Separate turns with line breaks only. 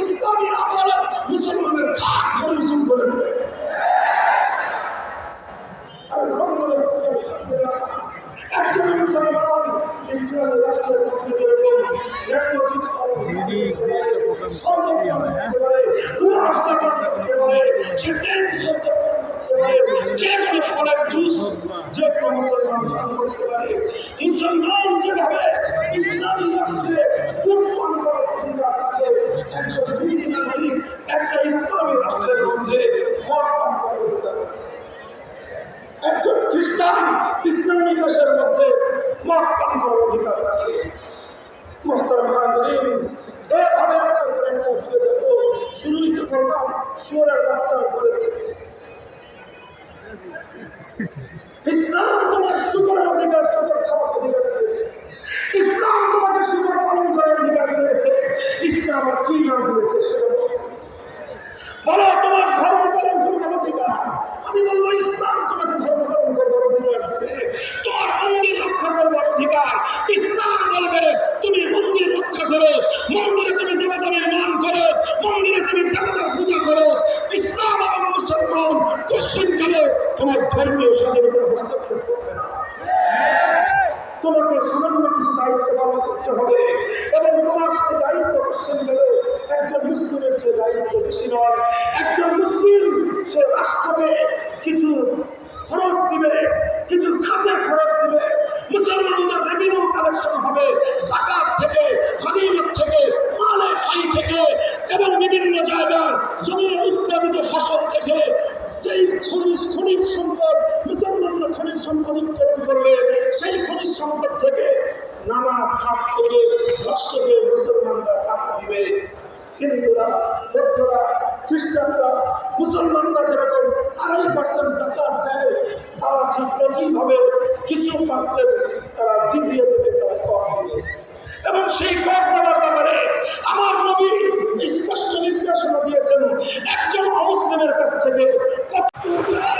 ইসলামী আদালত মুসলমানের ঘাট ধরে উসুল করে দেবে। একজন মুসলমান যে কোনো ফলের জুস যে কোনো মুসলমান করতে পারে মুসলমান যেভাবে ইসলামী রাষ্ট্রে জুস একটা ইসলামী রাষ্ট্রের মধ্যে মদ পান করার অধিকার একজন খ্রিস্টান ইসলামী দেশের মধ্যে মোহতারাম হাজরিন এভাবে করে একটা ফিরে যাব শুরুই তো করলাম, শুয়ারের বাচ্চা উপরে ইসলাম তোমার শুকরের অধিকার, চোখের খাওয়ার অধিকার দিয়েছে তোমার ধর্মীয় স্বাধীনতার হস্তক্ষেপ করবে না। তোমাকে সামান্য কিছু দায়িত্ব পালন করতে হবে এবং তোমার সেই দায়িত্ব পশ্চিম গেলে একজন মুসলিমের যে দায়িত্ব বেশি নয়। একজন মুসলিম সে রাষ্ট্রকে কিছু খরচ দিবে, কিছু খাতে খরচ দিবে। মুসলমানদের রেভিনিউ কালেকশন হবে, জাকাত থেকে, গনিমত থেকে মালে ফাই থেকে এবং বিভিন্ন জায়গার জমির উৎপাদিত ফসল থেকে খনিজ খনিজ সম্পদ, মুসলমানরা খনিজ সম্পদ উত্তোলন করলে সেই খনিজ সম্পদ থেকে নানা খাত থেকে রাষ্ট্রকে মুসলমানরা টাকা দিবে। হিন্দুরা, বৌদ্ধরা, খ্রিস্টানরা, মুসলমানরা যেরকম আড়াই পার্সেন্ট জাকাত দেয়, তারা ঠিক একইভাবে কিছু পার্সেন্ট তারা জিজিয়ে দেবে, তারা কর দেবে। এবং সেই কর দেওয়ার ব্যাপারে আমার নবী স্পষ্ট নির্দেশনা দিয়েছেন, একজন অমুসলিমের কাছ থেকে Yeah.